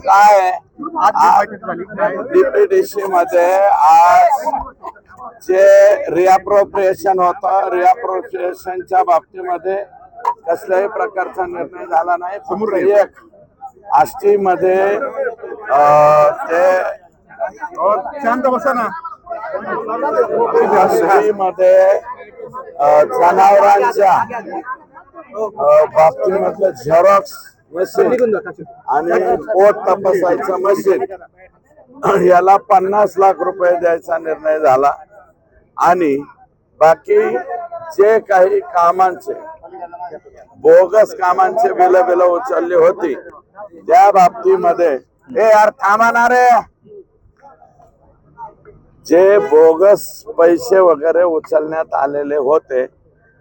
काय डीपीडीसी मध्ये आज जे रिअप्रोप्रिएशन होतं रिअप्रोप्रिएशनच्या बाबतीमध्ये कसल्याही प्रकारचा निर्णय झाला नाही. फक्त एक आष्टी मध्ये ते शांत बसा ना. आष्टी मध्ये जनावरांच्या बाबतीमधलं झेरॉक्स मशीन आणि पोट तपासायचं मशीन याला पन्नास लाख रुपये द्यायचा निर्णय झाला. आणि बाकी जे काही कामांचे बोगस कामांचे बिल बिल उचलली होती त्या बाबतीमध्ये हे यार थांबा ना रे. जे बोगस पैसे वगैरे उचलण्यात आलेले होते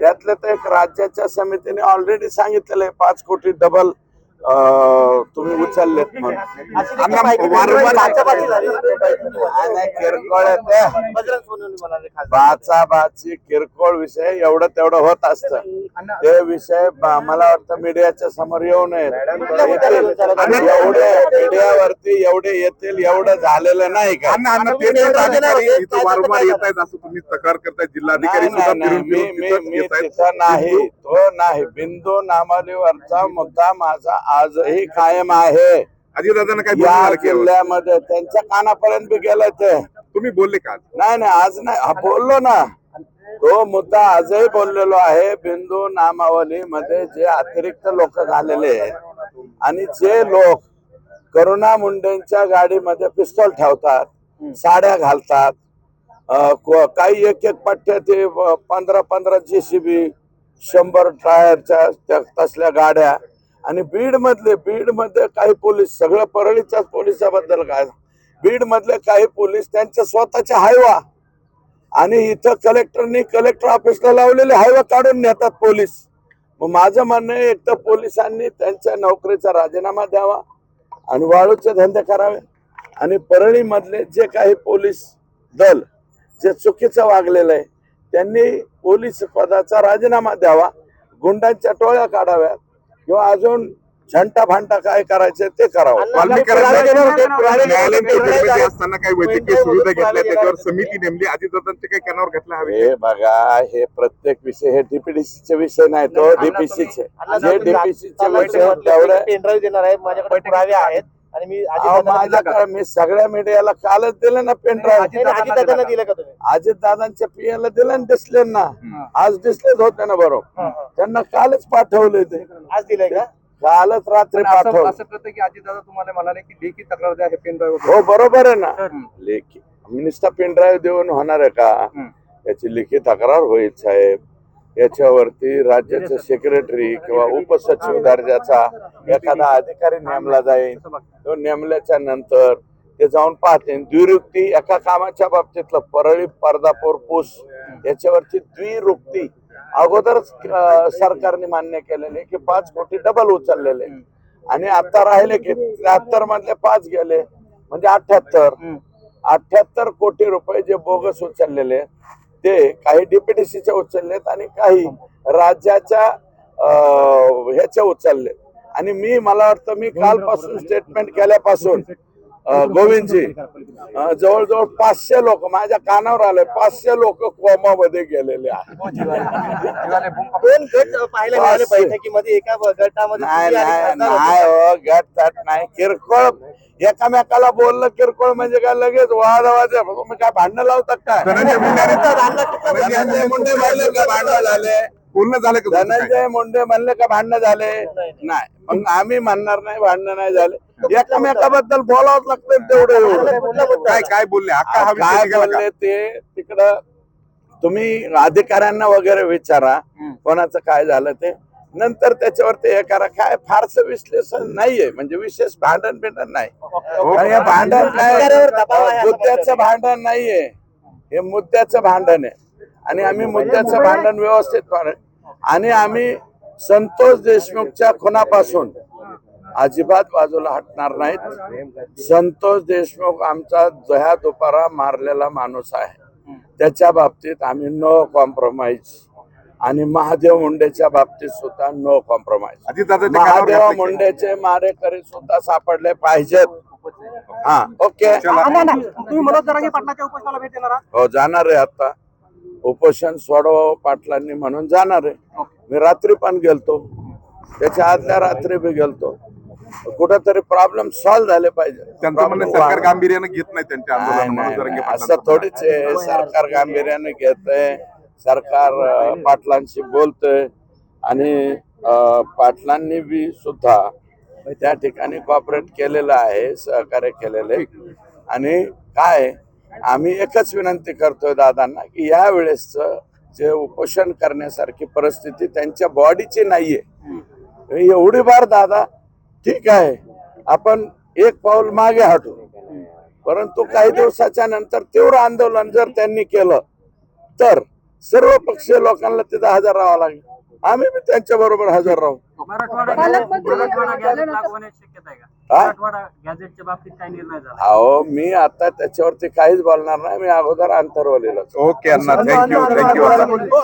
त्यातलं तर एक राज्याच्या समितीने ऑलरेडी सांगितलेलं आहे पाच कोटी डबल तुम्ही उचललेत म्हणून नाही, किरकोळ आहे ते. बाचा बाची किरकोळ विषय एवढं तेवढं होत असतं. ते विषय मला वाटतं मीडियाच्या समोर येऊ नयेत. येतील. एवढे मीडियावरती एवढे येतील एवढं झालेलं नाही का? वारंवार येत आहेत असं तुम्ही तक्रार करताय जिल्हाधिकारी मी. तिथं नाही. तो नाही. बिंदू नामालीवरचा मुद्दा माझा आजही कायम आहे. अजितदादांना काय या जिल्ह्यामध्ये त्यांच्या कानापर्यंत बी गेलं ते. तुम्ही बोलले का नाही नाही आज नाही. हा, बोललो ना. तो मुद्दा आजही बोललेलो आहे. बिंदू नामावली मध्ये जे अतिरिक्त लोक झालेले आहेत आणि जे लोक करुणा मुंडेंच्या गाडीमध्ये पिस्तॉल ठेवतात साड्या घालतात अं, को- काही एक एक पट्ट्या ते पंधरा पंधरा जेसीबी शंभर टायरच्या त्या तसल्या गाड्या आणि बीड मधले बीडमध्ये काही पोलीस सगळं परळीच्याच पोलिसाबद्दल काय बीड मधले काही पोलीस त्यांच्या स्वतःच्या हायवा आणि इथं कलेक्टरनी कलेक्टर ऑफिसला लावलेले हायवा काढून नेतात पोलीस. मग माझं म्हणणं आहे एक तर पोलिसांनी त्यांच्या नोकरीचा राजीनामा द्यावा आणि वाळूचे धंदे करावे. आणि परळी मधले जे काही पोलीस दल जे चुकीचं वागलेलं आहे त्यांनी पोलीस पदाचा राजीनामा द्यावा गुंडांच्या टोळ्या काढाव्यात किंवा अजून झंटा भांटा काय करायचे ते करावं. असताना काही वैद्यकीय सुविधा घेतल्या त्याच्यावर समिती नेमली. अजितदादांचे काही कानावर घातला हवे हे बघा हे प्रत्येक विषय हे DPDC चे विषय नाही तो डीपीसीचे जे डीपीसीचे विषय तेवढे पेनड्राईव्ह देणार आहे माझ्याकडे पुरावे आहेत. आणि मी अहो, माझ्याकडे मी सगळ्या मीडियाला कालच दिलं ना पेन ड्राईव्ह अजितदादांना दिलं का तुम्ही? अजित दादांच्या पियाला दिलं ना दिसले ना. आज दिसलेच होते ना बरोबर. त्यांना कालच पाठवले ते. आज दिलंय का? कालच रात्री पण असं पाठवलं. असं कळतं की अजितदादा तुम्हाला म्हणाले की लेखी तक्रार द्या हे पेन ड्राईव्ह हो बरोबर आहे ना. लेखी. नुसता पेन ड्राईव्ह देऊन होणार आहे का? हम्म. याची लेखी तक्रार होईल साहेब. याच्यावरती राज्याचे सेक्रेटरी किंवा उपसचिव दर्जाचा एखादा अधिकारी नेमला जाईल. तो नेमल्याच्या नंतर ते जाऊन पाहते द्विरुक्ती एका कामाच्या बाबतीतलं परळी पर्दापूर पूस याच्यावरची द्विरुक्ती. अगोदरच सरकारने मान्य केलेले की पाच कोटी डबल उचललेले. आणि आता राहिले की त्र्याहत्तर मधले पाच गेले. म्हणजे अठ्याहत्तर. अठ्याहत्तर कोटी रुपये जे बोगस उचललेले ते काही डीपीडीसीचे उचललेत आणि काही राज्याच्या अं, ह्याचे उचलले आणि मी मला वाटतं मी कालपासून स्टेटमेंट केल्यापासून गोविंदजी जवळजवळ पाचशे लोक माझ्या कानावर आले पाचशे लोक कोमामध्ये गेलेले आहेत. बैठकीमध्ये एका गटामध्ये नाही हो गट नाही. किरकोळ एकामेकाला बोललं किरकोळ म्हणजे काय लगेच वाद वाद तुम्ही काय भांडणं लावतात काय धनंजय मुंडे पाहिलं का भांडणं झाले? बोलणं झालं? धनंजय मुंडे म्हणले का भांडणं झाले? नाही. मग आम्ही म्हणणार नाही भांडणं नाही झाले. एकामेकाबद्दल बोलावंच लागतं तेवढं एवढं. काय काय बोलले? हा विषय काय का? बोलले ते? तिकडं तुम्ही अधिकाऱ्यांना वगैरे विचारा. कोणाचं काय झालं ते? नंतर त्याच्यावर ते हे करा. काय फारसं विश्लेषण नाहीये. म्हणजे विशेष भांडण बिंडण नाही. कारण हे भांडण काय? अधिकाऱ्यावर दबाव आहे असं मुद्द्याचं भांडण नाहीये. हे मुद्द्याचं भांडण आहे. आणि आम्ही मुद्द्याचं भांडण व्यवस्थित पाहणार. आणि आम्ही संतोष देशमुखच्या खुनापासून अजिबात बाजूला हटणार नाहीत. संतोष देशमुख आमचा जह्या दुपारा मारलेला माणूस आहे. त्याच्या बाबतीत आम्ही नो कॉम्प्रोमाइज आणि महादेव मुंडेच्या बाबतीत सुद्धा नो कॉम्प्रोमाइज महादेव मुंडेचे मारेकरी सुद्धा सापडले पाहिजेत. हा ओके. हो जाणार आहे आता. उपोषण सोडवा पाटलांनी म्हणून जाणार आहे. मी रात्री पण गेलतो. त्याच्या आदल्या रात्री बी गेलतो. कुठंतरी प्रॉब्लेम सॉल्व्ह झाले पाहिजे. त्यांचं म्हणणं Problem सरकार गांभीर्यानं घेत नाही त्यांच्या नाही, आंदोलन नाही, मनोज जरांगे नाही. असं पाटलांचं थोडीच आहे सरकार गांभीर्याने घेतंय सरकार अं, पाटलांशी बोलतंय. आणि अं, पाटलांनी बी सुद्धा त्या ठिकाणी कॉपरेट केलेलं आहे सहकार्य केलेलं आहे. आणि काय आम्ही एकच विनंती करतोय दादांना की या वेळेस जे उपोषण करण्यासारखी परिस्थिती त्यांच्या बॉडीची नाहीये. एवढी बार दादा ठीक आहे. आपण एक पाऊल मागे हटू. परंतु काही दिवसाच्या नंतर तीव्र आंदोलन जर त्यांनी केलं तर सर्व पक्षीय लोकांना तिथं हजर राहावं लागेल. आम्ही बी त्यांच्या बरोबर हजर राहू. हा? अहो मी आता त्याच्यावरती काहीच बोलणार नाही. मी अगोदर अंतरवलेलं ओके अण्णा थँक्यू थँक्यू